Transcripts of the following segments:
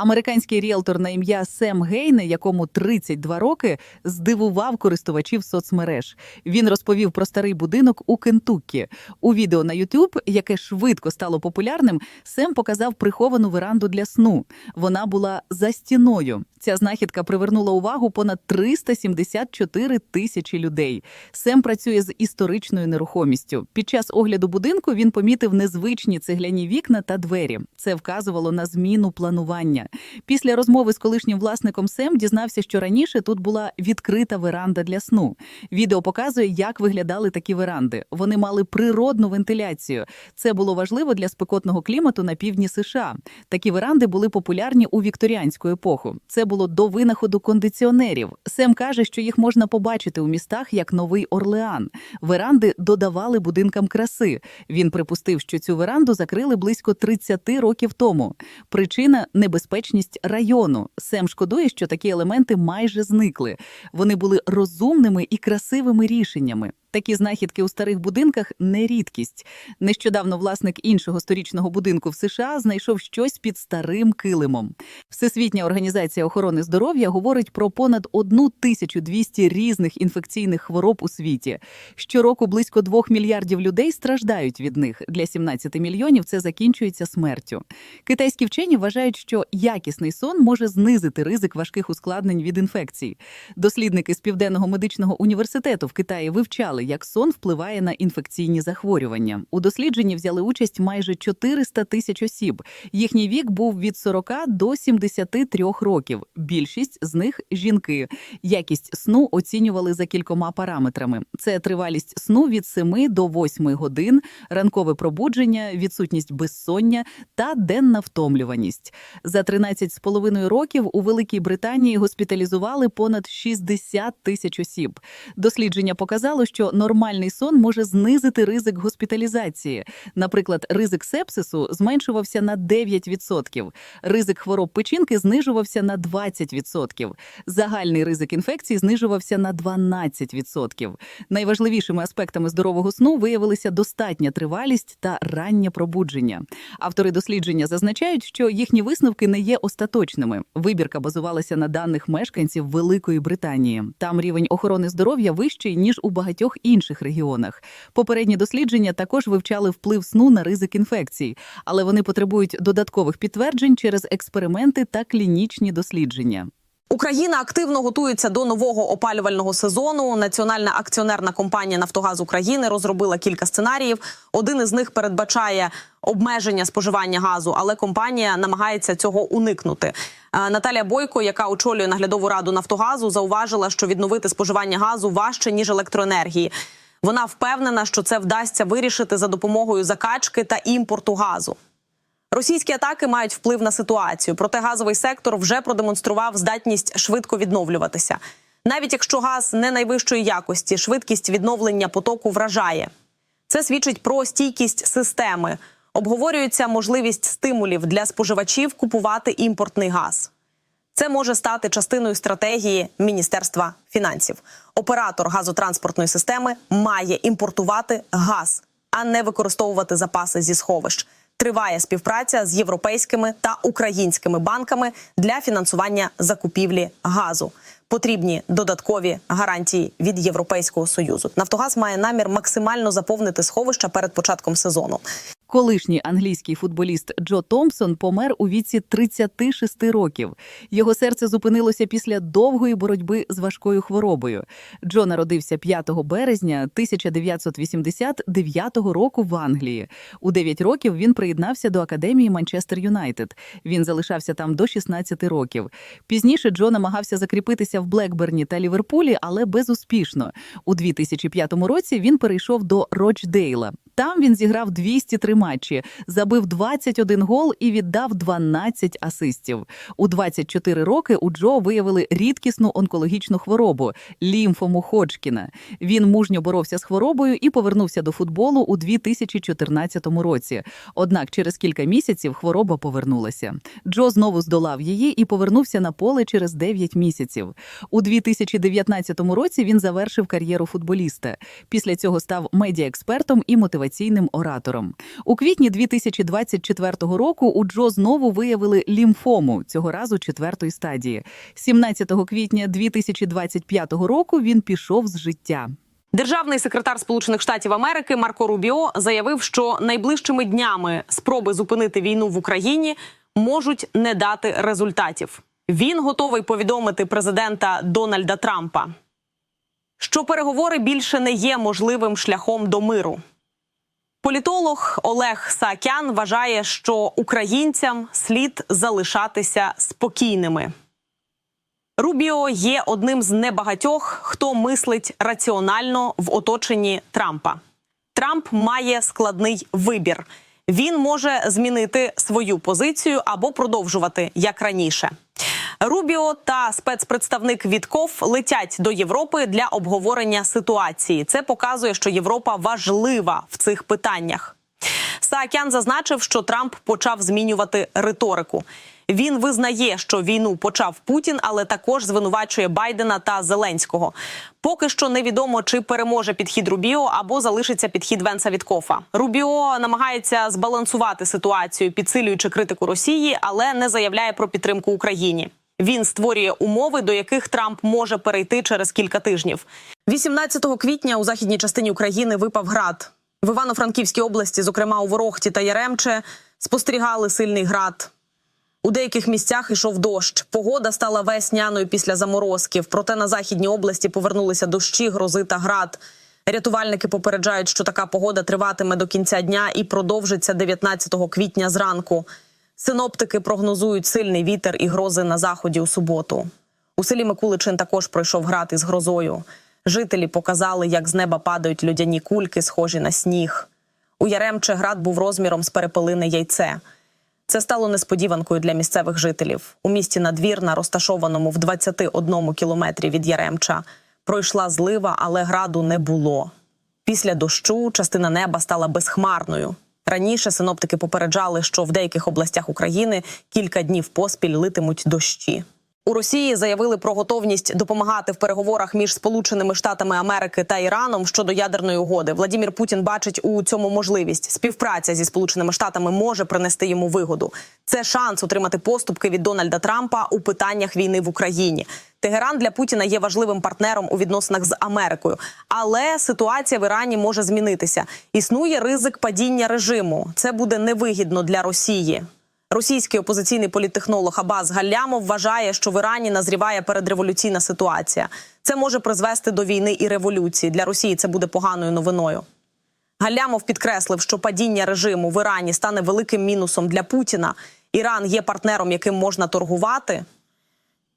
Американський ріелтор на ім'я Сем Гейне, якому 32 роки, здивував користувачів соцмереж. Він розповів про старий будинок у Кентуккі. У відео на YouTube, яке швидко стало популярним, Сем показав приховану веранду для сну. Вона була за стіною. Ця знахідка привернула увагу понад 374 тисячі людей. Сем працює з історичною нерухомістю. Під час огляду будинку він помітив незвичні цегляні вікна та двері. Це вказувало на зміну планування. Після розмови з колишнім власником Сем дізнався, що раніше тут була відкрита веранда для сну. Відео показує, як виглядали такі веранди. Вони мали природну вентиляцію. Це було важливо для спекотного клімату на півдні США. Такі веранди були популярні у вікторіанську епоху. Це було до винаходу кондиціонерів. Сем каже, що їх можна побачити у містах як Новий Орлеан. Веранди додавали будинкам краси. Він припустив, що цю веранду закрили близько 30 років тому. Причина небезпечність району. Сем шкодує, що такі елементи майже зникли. Вони були розумними і красивими рішеннями. Такі знахідки у старих будинках не рідкість. Нещодавно власник іншого сторічного будинку в США знайшов щось під старим килимом. Всесвітня організація охорони здоров'я говорить про понад 1200 різних інфекційних хвороб у світі. Щороку близько 2 мільярдів людей страждають від них. Для 17 мільйонів це закінчується смертю. Китайські вчені вважають, що якісний сон може знизити ризик важких ускладнень від інфекцій. Дослідники з Південного медичного університету в Китаї вивчали, як сон впливає на інфекційні захворювання. У дослідженні взяли участь майже 400 тисяч осіб. Їхній вік був від 40 до 73 років. Більшість з них жінки. Якість сну оцінювали за кількома параметрами: це тривалість сну від 7 до 8 годин, ранкове пробудження, відсутність безсоння та денна втомлюваність. За 13,5 років у Великій Британії госпіталізували понад 60 тисяч осіб. Дослідження показало, що нормальний сон може знизити ризик госпіталізації. Наприклад, ризик сепсису зменшувався на 9%, ризик хвороб печінки знижувався на 20%, загальний ризик інфекцій знижувався на 12%. Найважливішими аспектами здорового сну виявилися достатня тривалість та раннє пробудження. Автори дослідження зазначають, що їхні висновки не є остаточними. Вибірка базувалася на даних мешканців Великої Британії. Там рівень охорони здоров'я вищий ніж у багатьох інших регіонах. Попередні дослідження також вивчали вплив сну на ризик інфекцій, але вони потребують додаткових підтверджень через експерименти та клінічні дослідження. Україна активно готується до нового опалювального сезону. Національна акціонерна компанія Нафтогаз України розробила кілька сценаріїв. Один із них передбачає обмеження споживання газу, але компанія намагається цього уникнути. Е, Наталія Бойко, яка очолює наглядову раду Нафтогазу, зауважила, що відновити споживання газу важче ніж електроенергії. Вона впевнена, що це вдасться вирішити за допомогою закачки та імпорту газу. Російські атаки мають вплив на ситуацію, проте газовий сектор вже продемонстрував здатність швидко відновлюватися. Навіть якщо газ не найвищої якості, швидкість відновлення потоку вражає. Це свідчить про стійкість системи. Обговорюється можливість стимулів для споживачів купувати імпортний газ. Це може стати частиною стратегії Міністерства фінансів. Оператор газотранспортної системи має імпортувати газ, а не використовувати запаси зі сховищ. Триває співпраця з європейськими та українськими банками для фінансування закупівлі газу. Потрібні додаткові гарантії від Європейського союзу. Нафтогаз має намір максимально заповнити сховища перед початком сезону. Колишній англійський футболіст Джо Томпсон помер у віці 36 років. Його серце зупинилося після довгої боротьби з важкою хворобою. Джо народився 5 березня 1989 року в Англії. У 9 років він приєднався до академії Манчестер Юнайтед. Він залишався там до 16 років. Пізніше Джо намагався закріпитися в Блекберні та Ліверпулі, але безуспішно. У 2005 році він перейшов до Рочдейла. Там він зіграв 203 матчі, забив 21 гол і віддав 12 асистів. У 24 роки у Джо виявили рідкісну онкологічну хворобу лімфому Ходжкіна. Він мужньо боровся з хворобою і повернувся до футболу у 2014 році. Однак через кілька місяців хвороба повернулася. Джо знову здолав її і повернувся на поле через 9 місяців. У 2019 році він завершив кар'єру футболіста. Після цього став медіаекспертом і мотиваційним мотиваційним оратором. У квітні 2024 року у Джо знову виявили лімфому, цього разу четвертої стадії. 17 квітня 2025 року він пішов з життя. Державний секретар Сполучених Штатів Америки Марко Рубіо заявив, що найближчими днями спроби зупинити війну в Україні можуть не дати результатів. Він готовий повідомити президента Дональда Трампа, що переговори більше не є можливим шляхом до миру. Політолог Олег Саакян вважає, що українцям слід залишатися спокійними. Рубіо є одним з небагатьох, хто мислить раціонально в оточенні Трампа. Трамп має складний вибір. Він може змінити свою позицію або продовжувати як раніше. Рубіо та спецпредставник Вітков летять до Європи для обговорення ситуації. Це показує, що Європа важлива в цих питаннях. Саакян зазначив, що Трамп почав змінювати риторику. Він визнає, що війну почав Путін, але також звинувачує Байдена та Зеленського. Поки що невідомо, чи переможе підхід Рубіо або залишиться підхід Венса Віткофа. Рубіо намагається збалансувати ситуацію, підсилюючи критику Росії, але не заявляє про підтримку Україні. Він створює умови, до яких Трамп може перейти через кілька тижнів. 18 квітня у західній частині України випав град. В Івано-Франківській області, зокрема у Ворохті та Яремче, спостерігали сильний град. У деяких місцях йшов дощ. Погода стала весняною після заморозків. Проте на західній області повернулися дощі, грози та град. Рятувальники попереджають, що така погода триватиме до кінця дня і продовжиться 19 квітня зранку. Синоптики прогнозують сильний вітер і грози на заході у суботу. У селі Микуличин також пройшов град із грозою. Жителі показали, як з неба падають льодяні кульки, схожі на сніг. У Яремче град був розміром з перепелине яйце. Це стало несподіванкою для місцевих жителів. У місті Надвірна, розташованому в 21 кілометрі від Яремча, пройшла злива, але граду не було. Після дощу частина неба стала безхмарною. Раніше синоптики попереджали, що в деяких областях України кілька днів поспіль литимуть дощі. У Росії заявили про готовність допомагати в переговорах між Сполученими Штатами Америки та Іраном щодо ядерної угоди. Владімір Путін бачить у цьому можливість. Співпраця зі Сполученими Штатами може принести йому вигоду. Це шанс отримати поступки від Дональда Трампа у питаннях війни в Україні. Тегеран для Путіна є важливим партнером у відносинах з Америкою, але ситуація в Ірані може змінитися. Існує ризик падіння режиму. Це буде невигідно для Росії. Російський опозиційний політтехнолог Абаз Галлямов вважає, що в Ірані назріває передреволюційна ситуація. Це може призвести до війни і революції. Для Росії це буде поганою новиною. Галлямов підкреслив, що падіння режиму в Ірані стане великим мінусом для Путіна. Іран є партнером, яким можна торгувати.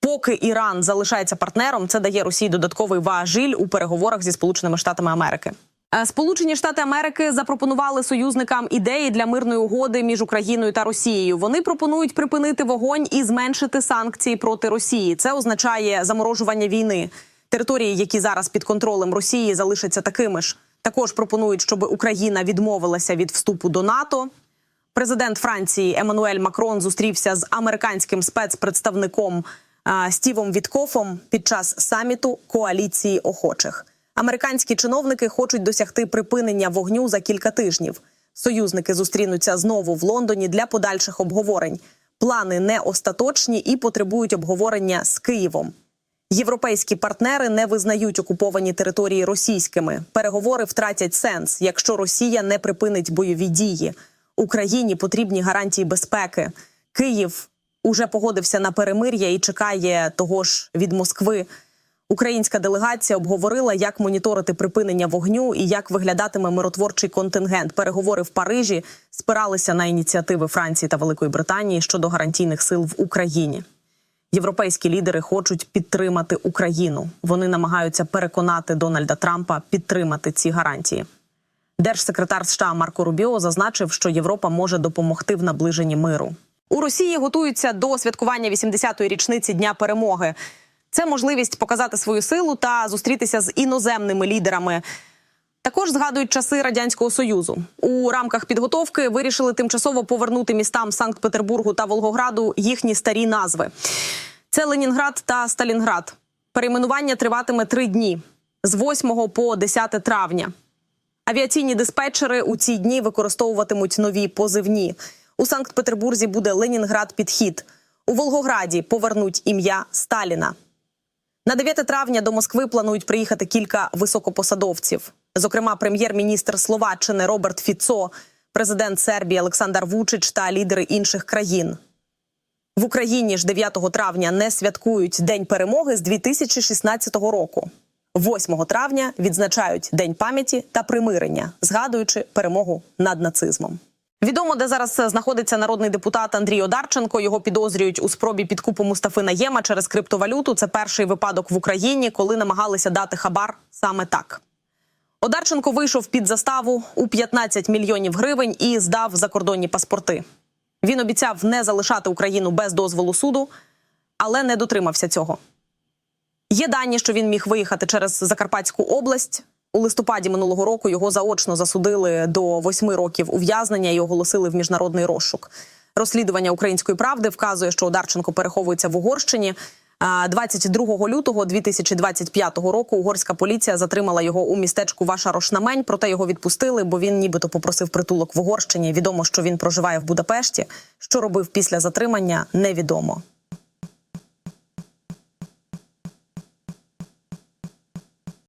Поки Іран залишається партнером, це дає Росії додатковий важіль у переговорах зі Сполученими Штатами Америки. Е, Сполучені Штати Америки запропонували союзникам ідеї для мирної угоди між Україною та Росією. Вони пропонують припинити вогонь і зменшити санкції проти Росії. Це означає заморожування війни. Території, які зараз під контролем Росії, залишаться такими ж. Також пропонують, щоб Україна відмовилася від вступу до НАТО. Президент Франції Еммануель Макрон зустрівся з американським спецпредставником Стівом Віткофом під час саміту коаліції охочих. Американські чиновники хочуть досягти припинення вогню за кілька тижнів. Союзники зустрінуться знову в Лондоні для подальших обговорень. Плани не остаточні і потребують обговорення з Києвом. Європейські партнери не визнають окуповані території російськими. Переговори втратять сенс, якщо Росія не припинить бойові дії. Україні потрібні гарантії безпеки. Київ уже погодився на перемир'я і чекає того ж від Москви. Українська делегація обговорила, як моніторити припинення вогню і як виглядатиме миротворчий контингент. Переговори в Парижі спиралися на ініціативи Франції та Великої Британії щодо гарантійних сил в Україні. Європейські лідери хочуть підтримати Україну. Вони намагаються переконати Дональда Трампа підтримати ці гарантії. Держсекретар США Марко Рубіо зазначив, що Європа може допомогти в наближенні миру. У Росії готуються до святкування 80-ї річниці Дня перемоги. Це можливість показати свою силу та зустрітися з іноземними лідерами. Також згадують часи радянського союзу. У рамках підготовки вирішили тимчасово повернути містам Санкт-Петербургу та Волгограду їхні старі назви. Це Ленінград та Сталінград. Перейменування триватиме три дні з 8 по 10 травня. Авіаційні диспетчери у ці дні використовуватимуть нові позивні. У Санкт-Петербурзі буде Ленінград підхід. У Волгограді повернуть ім'я Сталіна. На 9 травня до Москви планують приїхати кілька високопосадовців. Зокрема, прем'єр-міністр Словаччини Роберт Фіцо, президент Сербії Олександр Вучич та лідери інших країн. В Україні ж 9 травня не святкують День перемоги з 2016 року. 8 травня відзначають День пам'яті та примирення, згадуючи перемогу над нацизмом. Відомо, де зараз знаходиться народний депутат Андрій Одарченко. Його підозрюють у спробі підкупу Мустафи Наєма через криптовалюту. Це перший випадок в Україні, коли намагалися дати хабар саме так. Одарченко вийшов під заставу у 15 мільйонів гривень і здав закордонні паспорти. Він обіцяв не залишати Україну без дозволу суду, але не дотримався цього. Є дані, що він міг виїхати через Закарпатську область. У листопаді минулого року його заочно засудили до восьми років ув'язнення і оголосили в міжнародний розшук. Розслідування української правди вказує, що Одарченко переховується в Угорщині. А 22 лютого 2025 року угорська поліція затримала його у містечку Ваша Рошнамень, проте його відпустили, бо він нібито попросив притулок в Угорщині. Відомо, що він проживає в Будапешті. Що робив після затримання, невідомо.